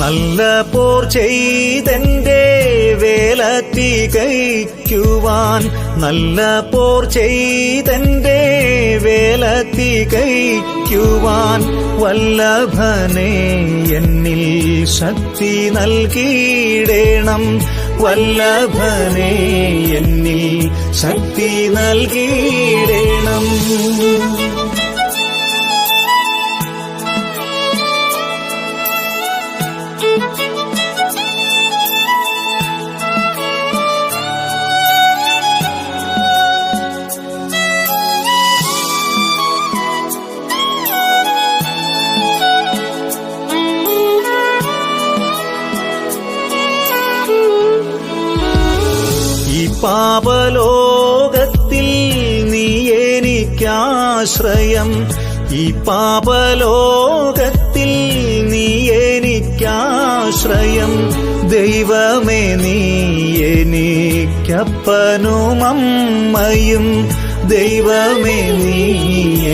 നല്ല പോർ ചെയ്തെന്റെ വേല തികയ്ക്കുവാൻ നല്ല പോർ ചെയ്തെന്റെ വേല തികയ്ക്കുവാൻ വല്ലഭനെ എന്നിൽ ശക്തി നൽകിയിടേണം. വല്ലഭനെ എന്നിൽ ശക്തി നൽകിയിടേണം. പാപലോകത്തിൽ നീ എനിക്കാശ്രയം. ഈ പാപലോകത്തിൽ എനിക്കാശ്രയം ദൈവമേ നീ എനിക്കപ്പനും അമ്മയും ദൈവമേ നീ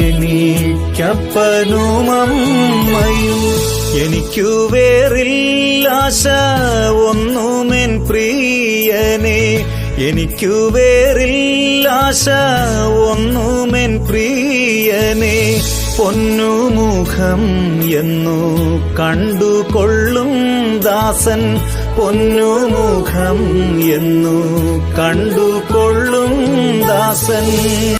എനിക്കപ്പനും അമ്മയും എനിക്കു വേറില്ലാശ ഒന്നുമെൻ പ്രിയനെ. എനിക്കു വേറില്ലാശ ഒന്നുമെൻ പ്രിയനെ. പൊന്നുമുഖം എന്നു കണ്ടുകൊള്ളും ദാസൻ. പൊന്നുമുഖം എന്നു കണ്ടുകൊള്ളും ദാസൻ.